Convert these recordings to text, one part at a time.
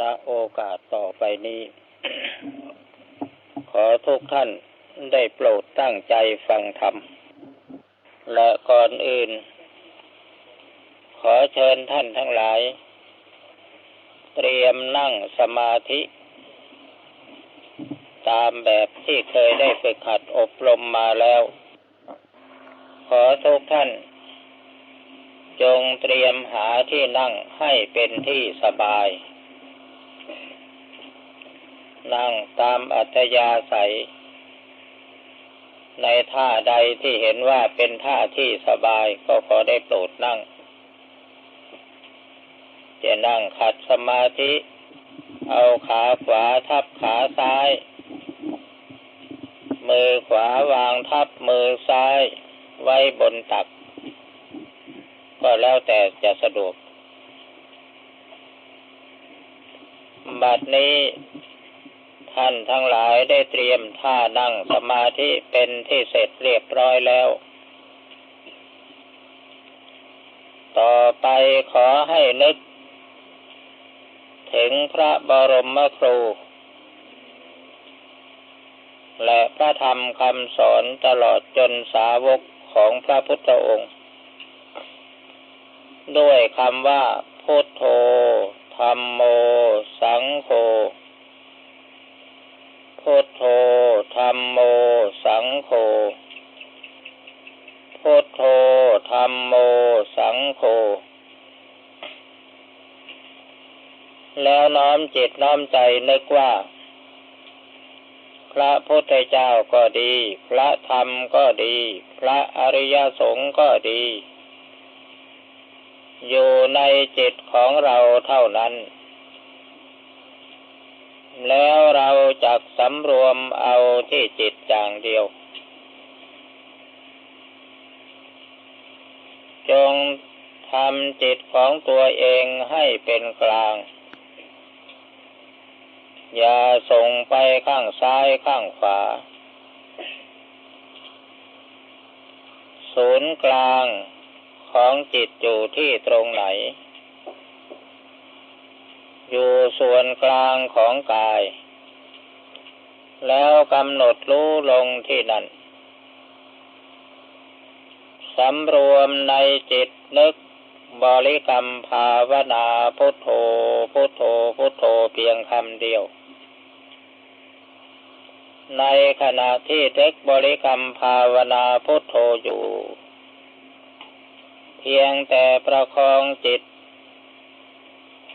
ณโอกาสต่อไปนี้ ขอทุกท่านได้โปรดตั้งใจฟังธรรม และก่อนอื่น ขอเชิญท่านทั้งหลาย เตรียมนั่งสมาธิ ตามแบบที่เคยได้ฝึกหัดอบรมมาแล้ว ขอทุกท่าน จงเตรียมหาที่นั่งให้เป็นที่สบาย นั่งตามอัธยาศัย ในท่าใดที่เห็นว่าเป็นท่าที่สบายก็ขอได้โปรดนั่ง จะนั่งขัดสมาธิ เอาขาขวาทับขาซ้าย มือขวาวางทับมือซ้าย ไว้บนตัก ก็แล้วแต่จะสะดวกบัดนี้ ท่านทั้งหลายได้เตรียมท่านั่งสมาธิเป็นที่เสร็จเรียบร้อยแล้ว ต่อไปขอให้นึก ถึงพระบรมครู และพระธรรมคำสอนตลอดจนสาวกของพระพุทธองค์ ด้วยคำว่าพุทโธธรรมโม สังโฆ พุทโธธรรมโม สังโฆ พุทโธธรรมโม สังโฆ แล้วน้อมจิตน้อมใจนึกว่า พระพุทธเจ้าก็ดี พระธรรมก็ดี พระอริยสงฆ์ก็ดี อยู่ในจิตของเราเท่านั้น แล้วเราจะสำรวมเอาที่จิตอย่างเดียว จงทำจิตของตัวเองให้เป็นกลาง อย่าส่งไปข้างซ้ายข้างขวา ศูนย์กลางของจิตอยู่ที่ตรงไหน อยู่ส่วนกลางของกาย แล้วกำหนดรู้ลงที่นั่นสำรวมในจิตนึกบริกรรมภาวนาพุทโธพุทโธพุทโธเพียงคำเดียว ในขณะที่เด็กบริกรรมภาวนาพุทโธอยู่ เพียงแต่ประคองจิต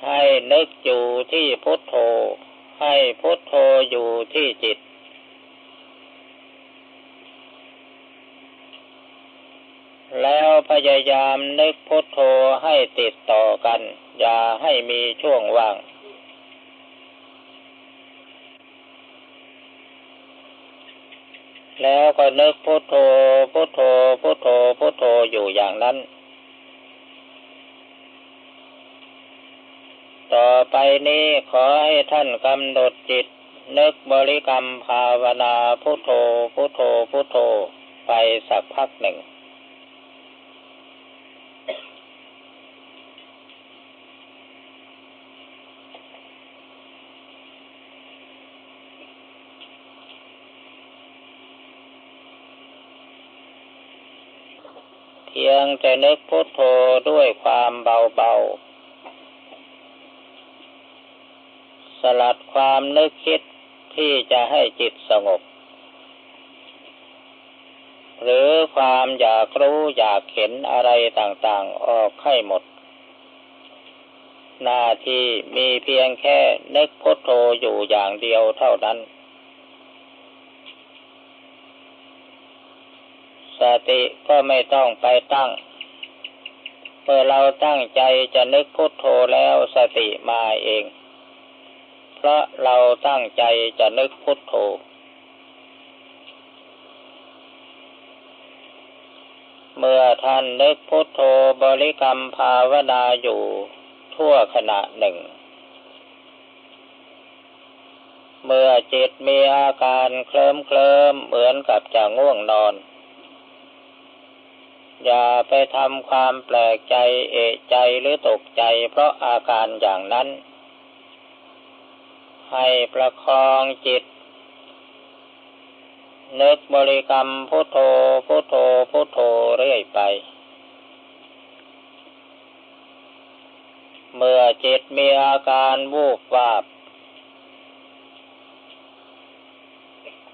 ให้นึกอยู่ที่พุทโธ ให้พุทโธอยู่ที่จิต แล้วพยายามนึกพุทโธให้ติดต่อกัน อย่าให้มีช่วงว่างแล้วก็นึกพุทโธพุทโธพุทโธพุทโธอยู่อย่างนั้น ต่อไปนี้ขอให้ท่านกำหนดจิต นึกบริกรรมภาวนาพุทโธพุทโธพุทโธไปสักพักหนึ่งเพียงแต่นึกพุทโธด้วยความเบาๆ สลัดความนึกคิดที่จะให้จิตสงบ หรือความอยากรู้อยากเห็นอะไรต่างๆออกให้หมด หน้าที่มีเพียงแค่นึกพุทโธอยู่อย่างเดียวเท่านั้น สติก็ไม่ต้องไปตั้งเมื่อเราตั้งใจจะนึกพุทโธแล้วสติมาเอง เพราะเราตั้งใจจะนึกพุทโธเมื่อท่านนึกพุทโธบริกรรมภาวนาอยู่ทั่วขณะหนึ่ง เมื่อจิตมีอาการเคลิ้มเคลิมเหมือนกับจะง่วงนอน อย่าไปทำความแปลกใจเอะใจหรือตกใจเพราะอาการอย่างนั้น ให้ประคองจิต นึกบริกรรมพุทโธพุทโธพุทโธเรื่อยไป เมื่อจิตมีอาการวูบวาบ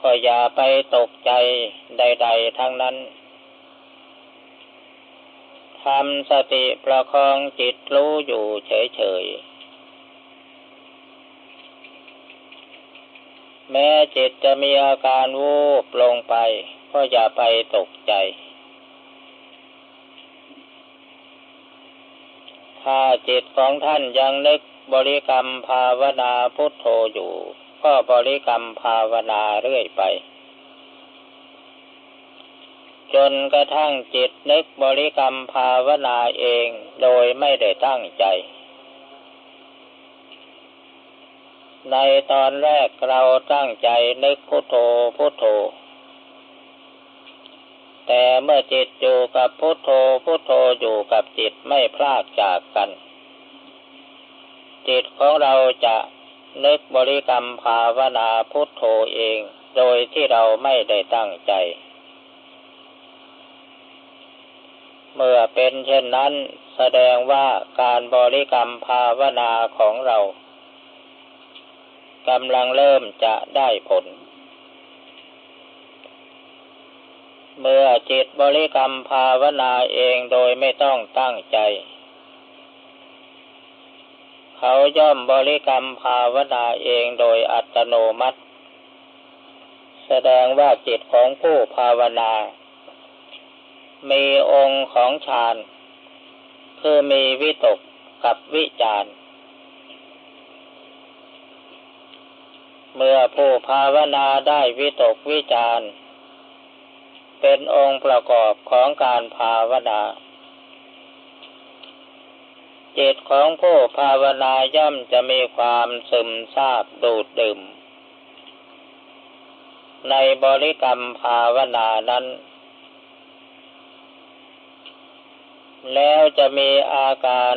ก็อย่าไปตกใจใด ๆ ทั้งนั้นทำสติประคองจิตรู้อยู่เฉยๆ แม้จิตจะมีอาการวูบลงไป ก็อย่าไปตกใจ ถ้าจิตของท่านยังนึกบริกรรมภาวนาพุทโธอยู่ ก็บริกรรมภาวนาเรื่อยไป จนกระทั่งจิตนึกบริกรรมภาวนาเองโดยไม่ได้ตั้งใจ ในตอนแรกเราตั้งใจนึกพุโทโธพุโทโธ แต่เมื่อจิตอยู่กับพุโทโธพุโทโธอยู่กับจิตไม่พลากจากกัน จิตของเราจะนึกบริกรรมภาวนาพุทโธเอง โดยที่เราไม่ได้ตั้งใจ เมื่อเป็นเช่นนั้นแสดงว่าการบริกรรมภาวนาของเรา กำลังเริ่มจะได้ผล เมื่อจิตบริกรรมภาวนาเองโดยไม่ต้องตั้งใจ เขาย่อมบริกรรมภาวนาเองโดยอัตโนมัติ แสดงว่าจิตของผู้ภาวนา มีองค์ของฌาน คือมีวิตกกับวิจาร เมื่อผู้ภาวนาได้วิตกวิจารเป็นองค์ประกอบของการภาวนาจิตของผู้ภาวนาย่อมจะมีความซึมซาบดูดดื่ม ในบริกรรมภาวนานั้น แล้วจะมีอาการ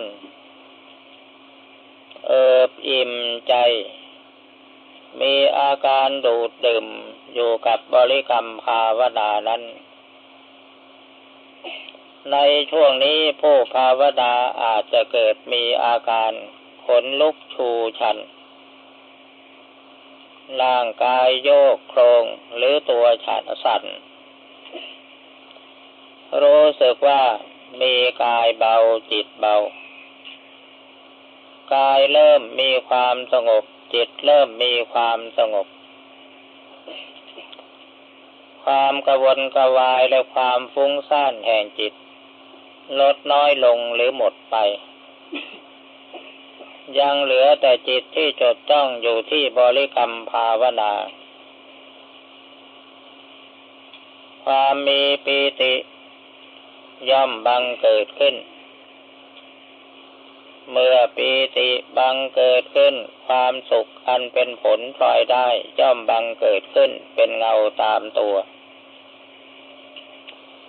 เอิบอิ่มใจ มีอาการดูดดื่มอยู่กับบริกรรมภาวนานั้น ในช่วงนี้ผู้ภาวนาอาจจะเกิดมีอาการขนลุกชูชัน ร่างกายโยกโครงหรือตัวฉันสั่น รู้สึกว่ามีกายเบาจิตเบา กายเริ่มมีความสงบ จิตเริ่มมีความสงบ ความกระวนกระวายและความฟุ้งซ่านแห่งจิต ลดน้อยลงหรือหมดไป ยังเหลือแต่จิตที่จดจ้องอยู่ที่บริกรรมภาวนา ความมีปีติ ย่อมบังเกิดขึ้น เมื่อปีติบังเกิดขึ้น ความสุขอันเป็นผลพลอยได้ย่อมบังเกิดขึ้นเป็นเงาตามตัว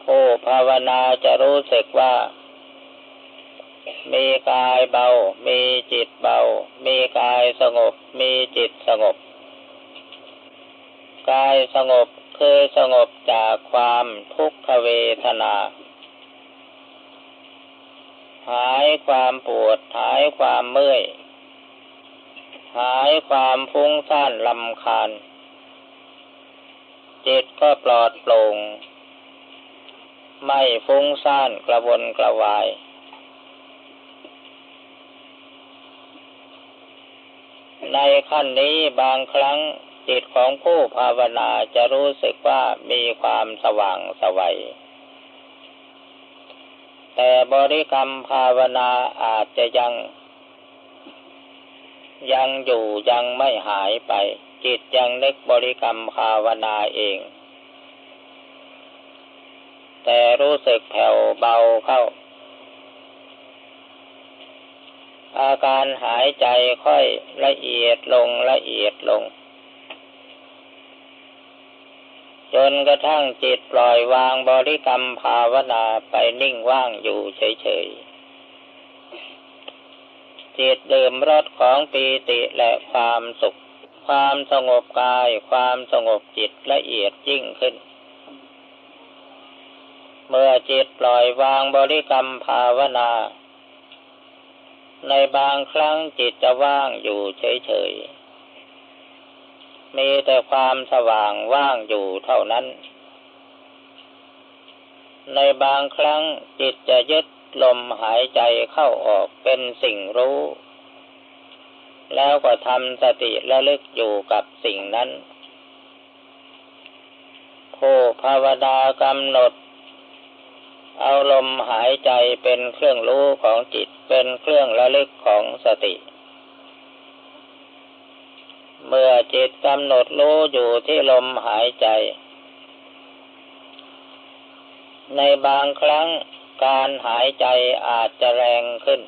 ผู้ภาวนาจะรู้สึกว่า มีกายเบา มีจิตเบา มีกายสงบ มีจิตสงบ กายสงบคือสงบจากความทุกขเวทนา หายความปวด หายความเมื่อย หายความฟุ้งซ่านลำคาญ จิตก็ปลอดโปร่ง ไม่ฟุ้งซ่านกระวนกระวายในขั้นนี้บางครั้งจิตของผู้ภาวนาจะรู้สึกว่ามีความสว่างสวัย แต่บริกรรมภาวนาอาจจะยัง ยังอยู่ยังไม่หายไป จิตยังนึกบริกรรมภาวนาเอง แต่รู้สึกแผ่วเบาเข้า อาการหายใจค่อยละเอียดลงละเอียดลง จนกระทั่งจิตปล่อยวางบริกรรมภาวนาไปนิ่งว่างอยู่เฉยๆ จิตดื่มรสของปีติและความสุข ความสงบกาย ความสงบจิตละเอียดยิ่งขึ้น เมื่อจิตปล่อยวางบริกรรมภาวนา ในบางครั้งจิตจะว่างอยู่เฉยๆ มีแต่ความสว่างว่างอยู่เท่านั้น ในบางครั้งจิตจะยึดลมหายใจเข้าออกเป็นสิ่งรู้ แล้วก็ทำสติระลึกอยู่กับสิ่งนั้นผู้ภาวดากำหนด เอาลมหายใจเป็นเครื่องรู้ของจิตเป็นเครื่องระลึกของสติ เมื่อจิตกำหนดรู้อยู่ที่ลมหายใจ ในบางครั้งการหายใจอาจจะแรงขึ้น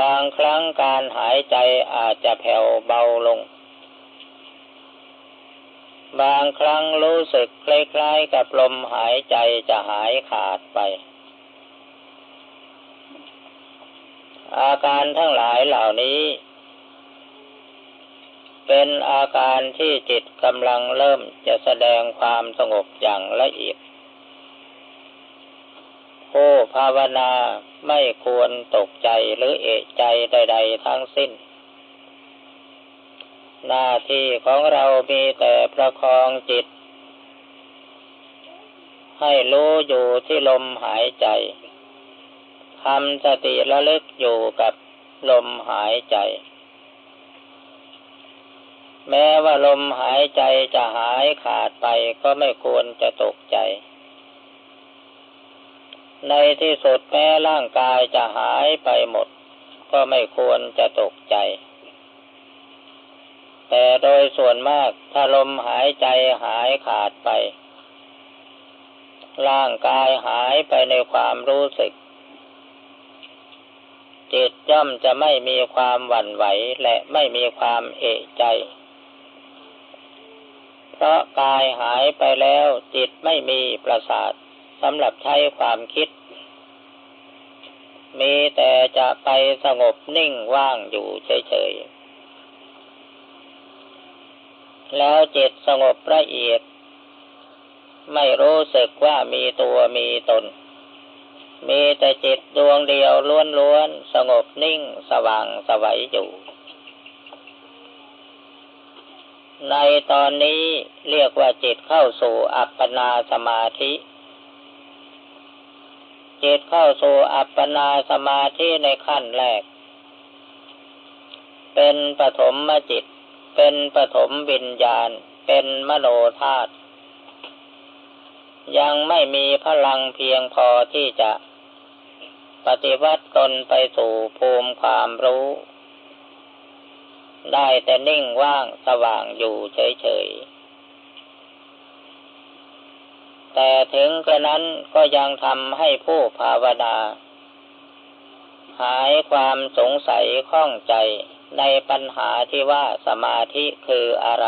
บางครั้งการหายใจอาจจะแผ่วเบาลง บางครั้งรู้สึกคล้ายๆกับลมหายใจจะหายขาดไป อาการทั้งหลายเหล่านี้ เป็นอาการที่จิตกำลังเริ่มจะแสดงความสงบอย่างละเอียด ผู้ภาวนาไม่ควรตกใจหรือเอะใจใด ๆ ทั้งสิ้น หน้าที่ของเรามีแต่ประคองจิต ให้รู้อยู่ที่ลมหายใจทำสติระลึกอยู่กับลมหายใจ แม้ว่าลมหายใจจะหายขาดไปก็ไม่ควรจะตกใจ ในที่สุดแม้ร่างกายจะหายไปหมด ก็ไม่ควรจะตกใจ แต่โดยส่วนมากถ้าลมหายใจหายขาดไป ร่างกายหายไปในความรู้สึก จิตย่อมจะไม่มีความหวั่นไหวและไม่มีความเอะใจ พราะกายหายไปแล้วจิตไม่มีประสาทสำหรับใช้ความคิด มีแต่จะไปสงบนิ่งว่างอยู่เฉยๆ แล้วจิตสงบละเอียด ไม่รู้สึกว่ามีตัวมีตน มีแต่จิตดวงเดียวล้วนๆ สงบนิ่งสว่างสวัยอยู่ ในตอนนี้เรียกว่าจิตเข้าสู่อัปปนาสมาธิ จิตเข้าสู่อัปปนาสมาธิในขั้นแรก เป็นปฐมมจิต เป็นปฐมวิญญาณ เป็นมโนธาตุยังไม่มีพลังเพียงพอที่จะ ปฏิวัติตนไปสู่ภูมิความรู้ ได้แต่นิ่งว่างสว่างอยู่เฉยๆ แต่ถึงกระนั้นก็ยังทำให้ผู้ภาวนา หายความสงสัยข้องใจในปัญหาที่ว่าสมาธิคืออะไร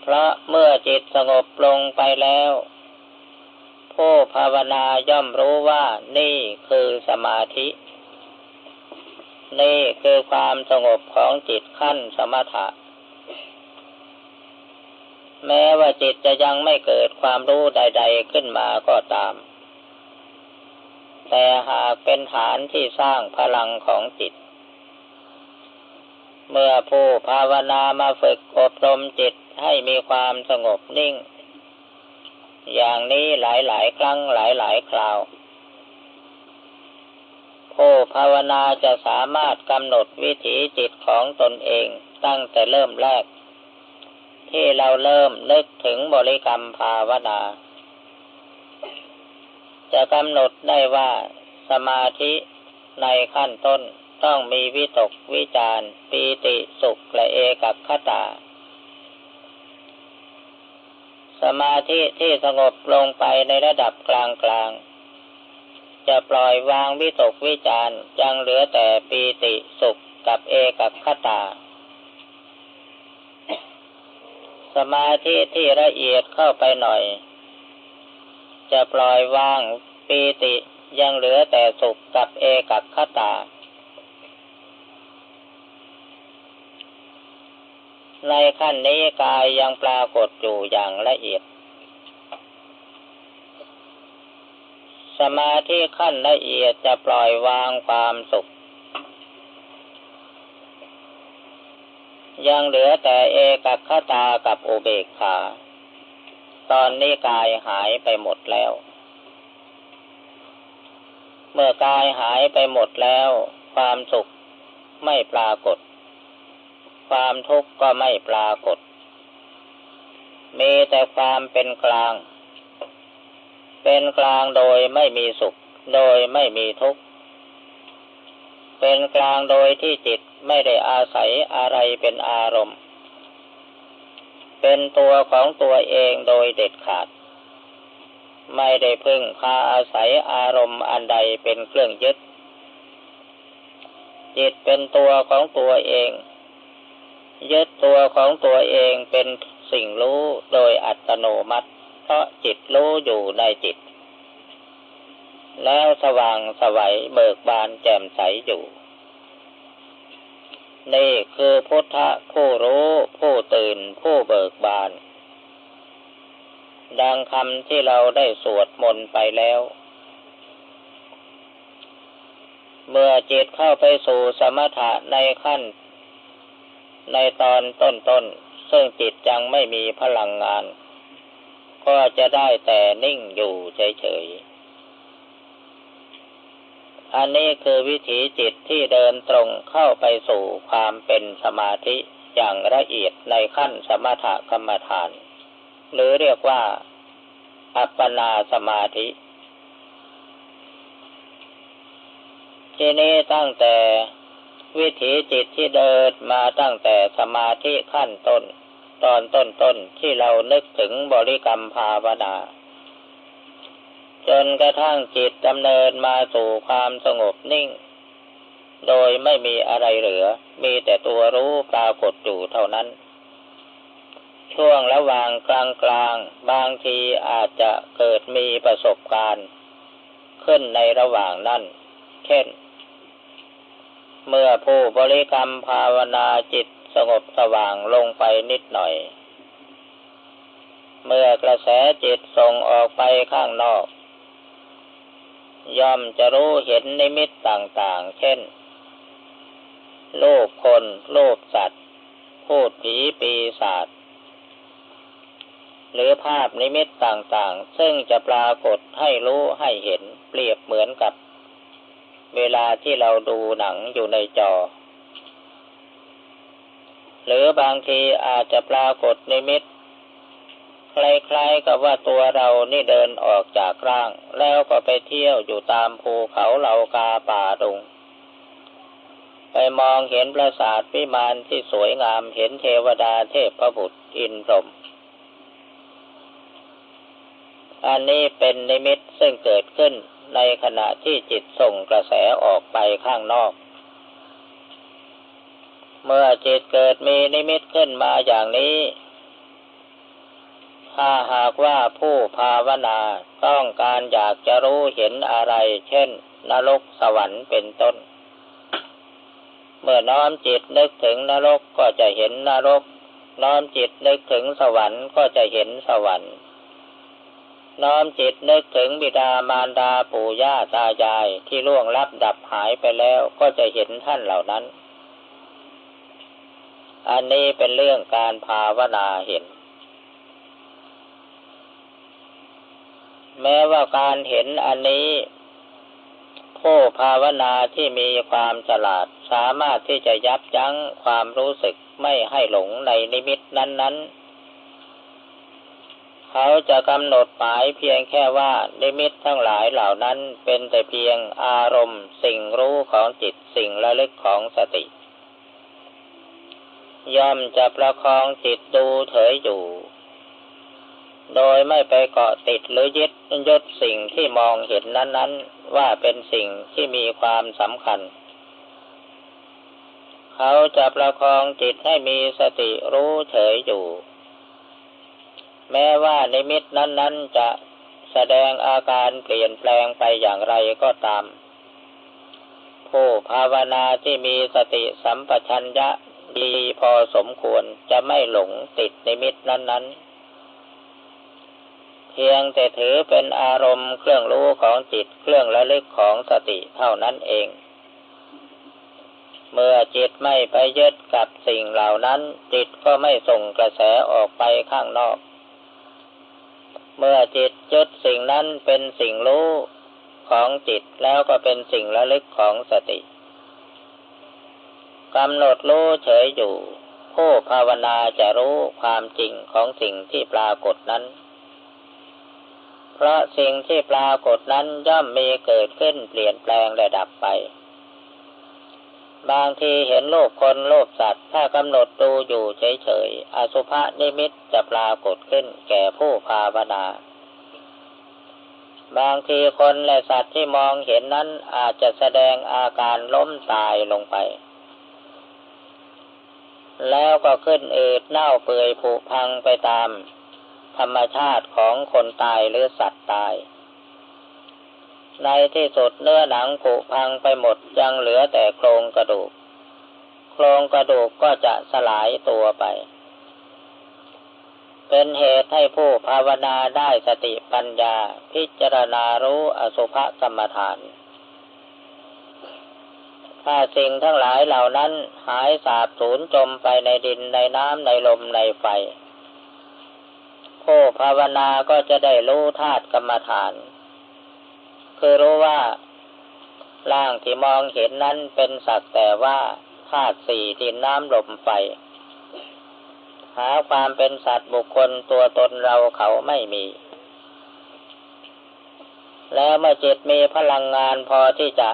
เพราะเมื่อจิตสงบลงไปแล้ว ผู้ภาวนาย่อมรู้ว่านี่คือสมาธิ นี่คือความสงบของจิตขั้นสมถะ แม้ว่าจิตจะยังไม่เกิดความรู้ใด ๆขึ้นมาก็ตาม แต่หากเป็นฐานที่สร้างพลังของจิต เมื่อผู้ภาวนามาฝึกอบรมจิตให้มีความสงบนิ่ง อย่างนี้หลายๆ ครั้งหลายๆ คราว ผู้ภาวนาจะสามารถกำหนดวิถีจิตของตนเองตั้งแต่เริ่มแรก ที่เราเริ่มนึกถึงบริกรรมภาวนา จะกำหนดได้ว่าสมาธิในขั้นต้นต้องมีวิตกวิจารปีติสุขและเอกัคตา สมาธิที่สงบลงไปในระดับกลางกลาง จะปล่อยวางวิตกวิจารยังเหลือแต่ปีติสุขกับเอกับขตา สมาธิที่ละเอียดเข้าไปหน่อย จะปล่อยวางปีติยังเหลือแต่สุขกับเอกับขตา ในขั้นนี้กายยังปรากฏอยู่อย่างละเอียด สมาธิขั้นละเอียดจะปล่อยวางความสุข ยังเหลือแต่เอกคตากับอุเบกขา ตอนนี้กายหายไปหมดแล้ว เมื่อกายหายไปหมดแล้ว ความสุขไม่ปรากฏ ความทุกข์ก็ไม่ปรากฏ มีแต่ความเป็นกลาง เป็นกลางโดยไม่มีสุข โดยไม่มีทุกข์ เป็นกลางโดยที่จิตไม่ได้อาศัยอะไรเป็นอารมณ์ เป็นตัวของตัวเองโดยเด็ดขาด ไม่ได้พึ่งพาอาศัยอารมณ์อันใดเป็นเครื่องยึด จิตเป็นตัวของตัวเอง ยึดตัวของตัวเองเป็นสิ่งรู้โดยอัตโนมัติ ราะจิตรู้อยู่ในจิต แล้วสว่างสวัยเบิกบานแจ่มใสอยู่ นี่คือพุทธผู้รู้ผู้ตื่นผู้เบิกบาน ดังคำที่เราได้สวดมนต์ไปแล้ว เมื่อจิตเข้าไปสู่สมถะในขั้น ในตอนต้นๆ ซึ่งจิตยังไม่มีพลังงาน ก็จะได้แต่นิ่งอยู่เฉยๆ อันนี้คือวิถีจิตที่เดินตรงเข้าไปสู่ความเป็นสมาธิอย่างละเอียดในขั้นสมถกรรมฐาน หรือเรียกว่าอัปปนาสมาธิ ทีนี้ตั้งแต่วิถีจิตที่เดินมาตั้งแต่สมาธิขั้นต้น ตอนต้นต้นที่เรานึกถึงบริกรรมภาวนา จนกระทั่งจิตดำเนินมาสู่ความสงบนิ่ง โดยไม่มีอะไรเหลือ มีแต่ตัวรู้ปรากฏอยู่เท่านั้น ช่วงระหว่างกลางกลางบางทีอาจจะเกิดมีประสบการณ์ ขึ้นในระหว่างนั้น เช่น เมื่อผู้บริกรรมภาวนาจิต สงบสว่างลงไปนิดหน่อย เมื่อกระแสจิตส่งออกไปข้างนอก ย่อมจะรู้เห็นนิมิตต่างๆ เช่นรูปคนรูปสัตว์ พูดผีปีศาจหรือภาพนิมิตต่างๆ ซึ่งจะปรากฏให้รู้ให้เห็นเปรียบเหมือนกับ เวลาที่เราดูหนังอยู่ในจอ หรือบางทีอาจจะปรากฏในมิตคล้ายๆกับว่าตัวเรานี่เดินออกจากร่าง แล้วก็ไปเที่ยวอยู่ตามภูเขาเหล่ากาป่าดงไปมองเห็นปราสาทพิมานที่สวยงามเห็นเทวดาเทพพระบุตรอินพรหมอันนี้เป็นนิมิตซึ่งเกิดขึ้นในขณะที่จิตส่งกระแสออกไปข้างนอก เมื่อจิตเกิดมีนิมิตขึ้นมาอย่างนี้ ถ้าหากว่าผู้ภาวนาต้องการอยากจะรู้เห็นอะไร เช่น นรกสวรรค์เป็นต้น เมื่อน้อมจิตนึกถึงนรกก็จะเห็นนรก น้อมจิตนึกถึงสวรรค์ก็จะเห็นสวรรค์น้อมจิตนึกถึงบิดามารดาปู่ย่าตายายที่ล่วงลับดับหายไปแล้วก็จะเห็นท่านเหล่านั้น อันนี้เป็นเรื่องการภาวนาเห็น แม้ว่าการเห็นอันนี้ ผู้ภาวนาที่มีความฉลาดสามารถที่จะยับยั้งความรู้สึกไม่ให้หลงในนิมิตนั้น ๆเขาจะกำหนดหมายเพียงแค่ว่านิมิตทั้งหลายเหล่านั้นเป็นแต่เพียงอารมณ์สิ่งรู้ของจิตสิ่งระลึกของสติ ย่อมจะประคองจิตดูเถยอยู่ โดยไม่ไปเกาะติดหรือยึดยึดสิ่งที่มองเห็นนั้นๆ ว่าเป็นสิ่งที่มีความสำคัญ เขาจะประคองจิตให้มีสติรู้เฉยอยู่ แม้ว่านิมิตนั้น ๆ จะแสดงอาการเปลี่ยนแปลงไปอย่างไรก็ตามผู้ภาวนาที่มีสติสัมปชัญญะ ดีพอสมควรจะไม่หลงติดในมิตรนั้น ๆ เพียงแต่ถือเป็นอารมณ์เครื่องรู้ของจิตเครื่องระลึกของสติเท่านั้นเอง เมื่อจิตไม่ไปยึดกับสิ่งเหล่านั้น จิตก็ไม่ส่งกระแสออกไปข้างนอก เมื่อจิตยึดสิ่งนั้นเป็นสิ่งรู้ของจิตแล้วก็เป็นสิ่งระลึกของสติ กำหนดรู้เฉยอยู่ ผู้ภาวนาจะรู้ความจริงของสิ่งที่ปรากฏนั้น เพราะสิ่งที่ปรากฏนั้นย่อมมีเกิดขึ้นเปลี่ยนแปลงและดับไป บางทีเห็นโลกคนโลกสัตว์ ถ้ากำหนดดูอยู่เฉยๆ อสุภะนิมิตจะปรากฏขึ้นแก่ผู้ภาวนาบางทีคนและสัตว์ที่มองเห็นนั้นอาจจะแสดงอาการล้มตายลงไป แล้วก็ขึ้นอืดเน่าเปื่อยผุพังไปตาม ธรรมชาติของคนตายหรือสัตว์ตาย ในที่สุดเนื้อหนังผุพังไปหมดยังเหลือแต่โครงกระดูก โครงกระดูกก็จะสลายตัวไป เป็นเหตุให้ผู้ภาวนาได้สติปัญญาพิจารณารู้อสุภกรรมฐาน ถ้าสิ่งทั้งหลายเหล่านั้นหายสาบสูญจมไปในดินในน้ำในลมในไฟผู้ภาวนาก็จะได้รู้ธาตุกรรมฐาน คือรู้ว่าร่างที่มองเห็นนั้นเป็นสักแต่ว่าธาตุสี่ดินน้ำลมไฟ หาความเป็นสัตว์บุคคลตัวตนเราเขาไม่มี แล้วเมื่อจิตมีพลังงานพอที่จะ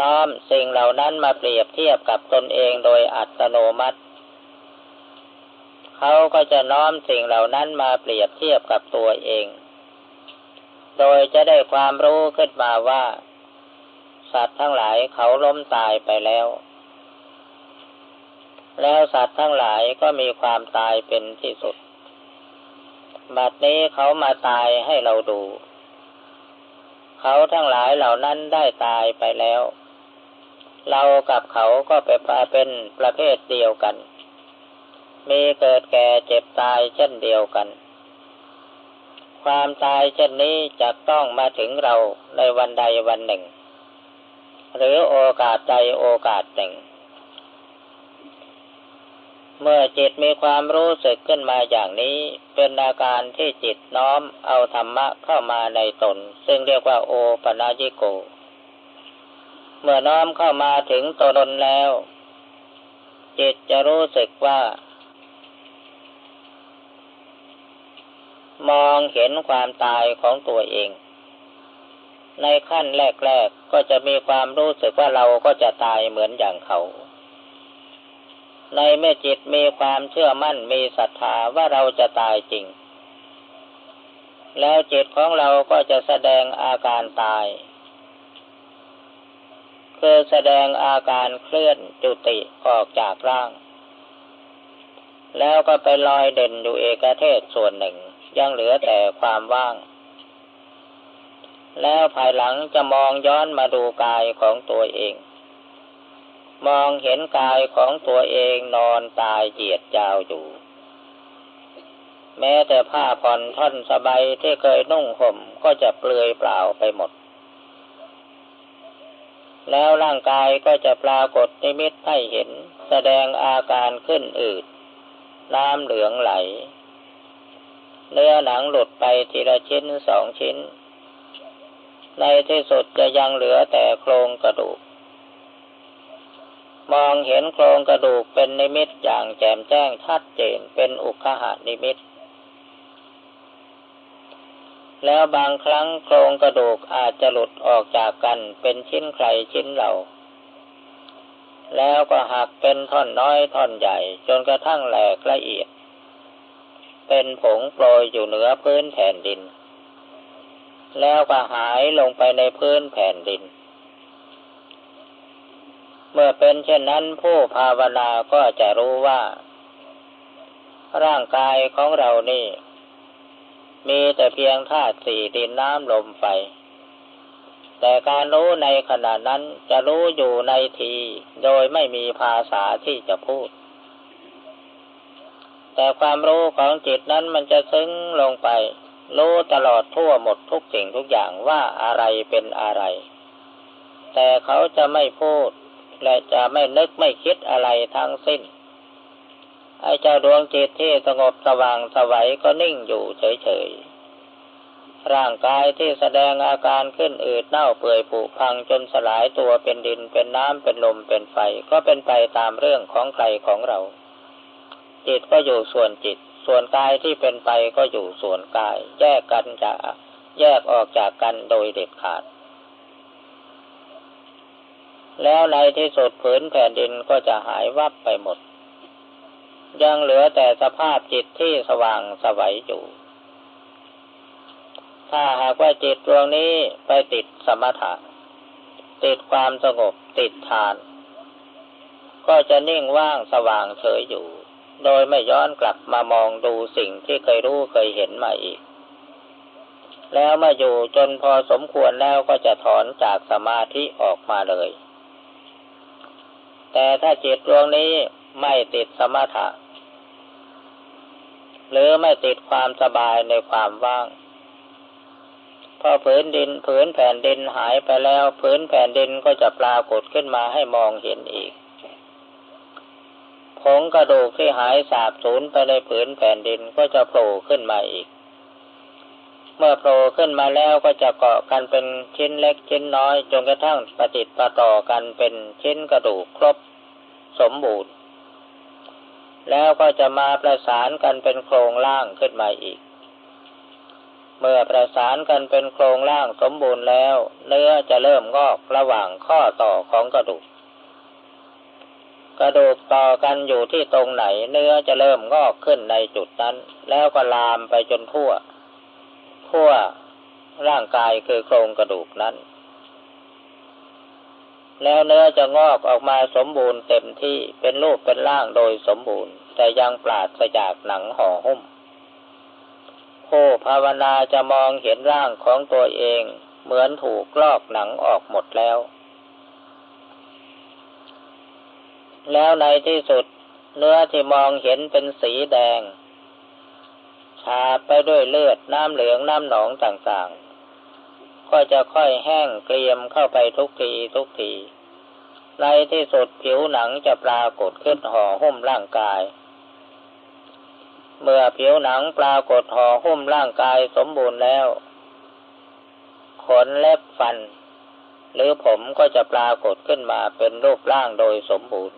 น้อมสิ่งเหล่านั้นมาเปรียบเทียบกับตนเองโดยอัตโนมัติ เขาก็จะน้อมสิ่งเหล่านั้นมาเปรียบเทียบกับตัวเอง โดยจะได้ความรู้ขึ้นมาว่า สัตว์ทั้งหลายเขาล้มตายไปแล้ว แล้วสัตว์ทั้งหลายก็มีความตายเป็นที่สุด บัดนี้เขามาตายให้เราดู เขาทั้งหลายเหล่านั้นได้ตายไปแล้ว เรากับเขาก็ไปเป็นประเภทเดียวกัน มีเกิดแก่เจ็บตายเช่นเดียวกัน ความตายเช่นนี้จะต้องมาถึงเราในวันใดวันหนึ่ง หรือโอกาสใดโอกาสหนึ่ง เมื่อจิตมีความรู้สึกขึ้นมาอย่างนี้ เป็นอาการที่จิตน้อมเอาธรรมะเข้ามาในตน ซึ่งเรียกว่าโอปนาญิโก เมื่อน้อมเข้ามาถึงตนแล้ว จิตจะรู้สึกว่า มองเห็นความตายของตัวเอง ในขั้นแรกๆก็จะมีความรู้สึกว่าเราก็จะตายเหมือนอย่างเขา ในเมื่อจิตมีความเชื่อมั่นมีศรัทธาว่าเราจะตายจริง แล้วจิตของเราก็จะแสดงอาการตาย คือแสดงอาการเคลื่อนจุติออกจากร่าง แล้วก็ไปลอยเด่นอยู่เอกเทศส่วนหนึ่ง ยังเหลือแต่ความว่าง แล้วภายหลังจะมองย้อนมาดูกายของตัวเอง มองเห็นกายของตัวเองนอนตายเหยียดยาวอยู่ แม้แต่ผ้าผ่อนท่อนสบายที่เคยนุ่งห่มก็จะเปลือยเปล่าไปหมด แล้วร่างกายก็จะปรากฏนิมิตให้เห็น แสดงอาการขึ้นอืด น้ำเหลืองไหล เนื้อหนังหลุดไปทีละชิ้นสองชิ้น ในที่สุดจะยังเหลือแต่โครงกระดูก มองเห็นโครงกระดูกเป็นนิมิตอย่างแจ่มแจ้งชัดเจนเป็นอุคหานิมิต แล้วบางครั้งโครงกระดูกอาจจะหลุดออกจากกันเป็นชิ้นใครชิ้นเหล่าแล้วก็หักเป็นท่อนน้อยท่อนใหญ่ จนกระทั่งแหลกละเอียด เป็นผงโปรยอยู่เหนือพื้นแผ่นดิน แล้วก็หายลงไปในพื้นแผ่นดิน เมื่อเป็นเช่นนั้นผู้ภาวนาก็จะรู้ว่า ร่างกายของเรานี่ มีแต่เพียงธาตุสี่ดินน้ำลมไฟ แต่การรู้ในขณะนั้นจะรู้อยู่ในที โดยไม่มีภาษาที่จะพูด แต่ความรู้ของจิตนั้นมันจะซึ้งลงไป รู้ตลอดทั่วหมดทุกสิ่งทุกอย่างว่าอะไรเป็นอะไร แต่เขาจะไม่พูด และจะไม่นึกไม่คิดอะไรทั้งสิ้น ไอ้เจ้าดวงจิตที่สงบสว่างสวัยก็นิ่งอยู่เฉยๆ ร่างกายที่แสดงอาการขึ้นอืดเน่าเปื่อยผุพังจนสลายตัวเป็นดินเป็นน้ำเป็นลมเป็นไฟ ก็เป็นไปตามเรื่องของใครของเรา จิตก็อยู่ส่วนจิต ส่วนกายที่เป็นไปก็อยู่ส่วนกาย แยกกันจะแยกออกจากกันโดยเด็ดขาด แล้วในที่สุดผืนแผ่นดินก็จะหายวับไปหมด ยังเหลือแต่สภาพจิตที่สว่างสวัยอยู่ ถ้าหากว่าจิตดวงนี้ไปติดสมถะ ติดความสงบติดทาน ก็จะนิ่งว่างสว่างเฉยอยู่ โดยไม่ย้อนกลับมามองดูสิ่งที่เคยรู้เคยเห็นมาอีกแล้วมาอยู่จนพอสมควรแล้วก็จะถอนจากสมาธิออกมาเลย แต่ถ้าจิตดวงนี้ไม่ติดสมถะ หรือไม่ติดความสบายในความว่าง พอผืนดินผืนแผ่นดินหายไปแล้วผืนแผ่นดินก็จะปรากฏขึ้นมาให้มองเห็นอีกผงกระดูกที่หายสาบสูญไปในผืนแผ่นดินก็จะโผล่ขึ้นมาอีก เมื่อโผล่ขึ้นมาแล้วก็จะเกาะกันเป็นชิ้นเล็กชิ้นน้อยจนกระทั่งประติดประต่อกันเป็นชิ้นกระดูกครบสมบูรณ์ แล้วก็จะมาประสานกันเป็นโครงล่างขึ้นมาอีก เมื่อประสานกันเป็นโครงล่างสมบูรณ์แล้ว เนื้อจะเริ่มงอกระหว่างข้อต่อของกระดูก กระดูกต่อกันอยู่ที่ตรงไหน เนื้อจะเริ่มงอกขึ้นในจุดนั้น แล้วก็ลามไปจนทั่ว ทั่วร่างกายคือโครงกระดูกนั้น แล้วเนื้อจะงอกออกมาสมบูรณ์เต็มที่เป็นรูปเป็นร่างโดยสมบูรณ์ แต่ยังปราศจากหนังห่อหุ้มผู้ภาวนาจะมองเห็นร่างของตัวเอง เหมือนถูกลอกหนังออกหมดแล้ว แล้วในที่สุด เนื้อที่มองเห็นเป็นสีแดง ชาไปด้วยเลือดน้ำเหลืองน้ำหนองต่างๆ ก็จะค่อยแห้งเกรียมเข้าไปทุกทีทุกทีในที่สุดผิวหนังจะปรากฏขึ้นห่อหุ้มร่างกาย เมื่อผิวหนังปรากฏห่อหุ้มร่างกายสมบูรณ์แล้ว ขนเล็บฟัน หรือผมก็จะปรากฏขึ้นมาเป็นรูปร่างโดยสมบูรณ์